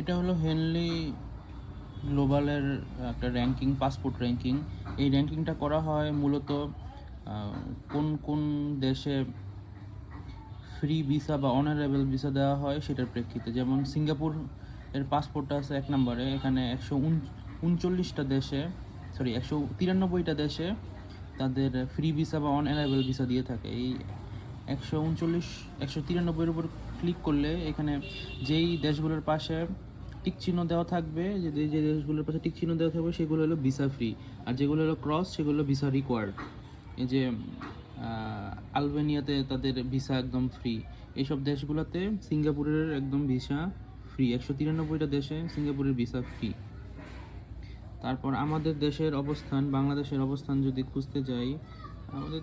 এটা হলো হেনলি গ্লোবালের একটা র্যাঙ্কিং পাসপোর্ট র্যাঙ্কিং এই র্যাঙ্কিংটা করা হয় মূলত কোন কোন দেশে ফ্রি ভিসা বা অনারেবল ভিসা দেওয়া হয় সেটার প্রেক্ষিতে। যেমন সিঙ্গাপুর এর পাসপোর্টটা আছে এক নম্বরে, এখানে একশো উনচল্লিশটা দেশে সরি একশো তিরানব্বইটা দেশে তাদের ফ্রি ভিসা বা অনঅ্যারাইভেল ভিসা দিয়ে থাকে। এই একশো উনচল্লিশ, একশো তিরানব্বইয়ের উপর ক্লিক করলে এখানে যেই দেশগুলোর পাশে টিক চিহ্ন দেওয়া থাকবে, যে যে- দেশগুলোর পাশে টিক চিহ্ন দেওয়া থাকবে, সেগুলো হলো ভিসা ফ্রি আর যেগুলো হলো ক্রস সেগুলো ভিসা রিকোয়ার্ড এই যে আলবেনিয়াতে তাদের ভিসা একদম ফ্রি এইসব দেশগুলোতে সিঙ্গাপুরের একদম ভিসা ফ্রি একশো তিরানব্বইটা দেশে সিঙ্গাপুরের ভিসা ফ্রি তারপর আমাদের দেশের অবস্থান, বাংলাদেশের অবস্থান যদি খুঁজতে যাই, আমাদের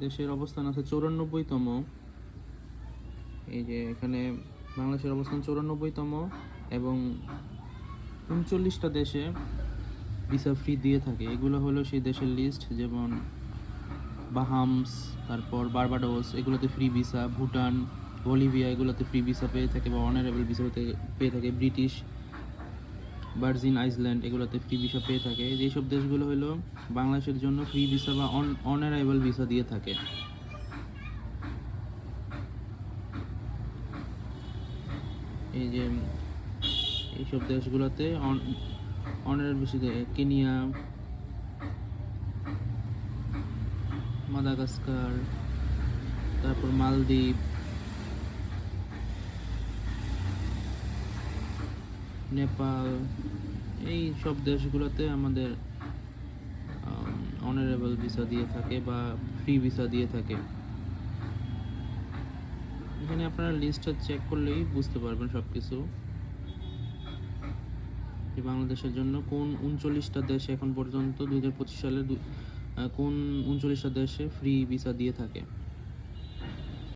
দেশের অবস্থান আছে চৌরানব্বইতম। এই যে, এখানে বাংলাদেশের অবস্থান চৌরানব্বইতম। এবং উনচল্লিশটা দেশে ভিসা ফ্রি দিয়ে থাকে। এগুলো হলো সেই দেশের লিস্ট যেমন বাহামস তারপর বারবাডোস এগুলোতে ফ্রি ভিসা ভুটান বলিভিয়া এগুলোতে ফ্রি ভিসা পেয়ে থাকে বা অনারেবল ভিসা পেয়ে থাকে ব্রিটিশ ভার্জিন আইসল্যান্ড এগুলোতে ফ্রি ভিসা পেয়ে থাকে। যেসব দেশগুলো হলো বাংলাদেশের জন্য ফ্রি ভিসা বা অন অনারাইভাল ভিসা দিয়ে থাকে। এই যে এইসব দেশগুলোতে অনারেবল ভিসা কেনিয়া, মাদাগাস্কার, তারপর মালদ্বীপ, নেপাল, এই সব দেশগুলোতে আমাদের অনারেবল ভিসা দিয়ে থাকে বা ফ্রি ভিসা দিয়ে থাকে। এখানে আপনারা লিস্টটা চেক করলেই বুঝতে পারবেন সব কিছু যে বাংলাদেশের জন্য কোন উনচল্লিশটা দেশ এখন পর্যন্ত দু হাজার পঁচিশ সালে কোন উনচল্লিশটা দেশে ফ্রি ভিসা দিয়ে থাকে?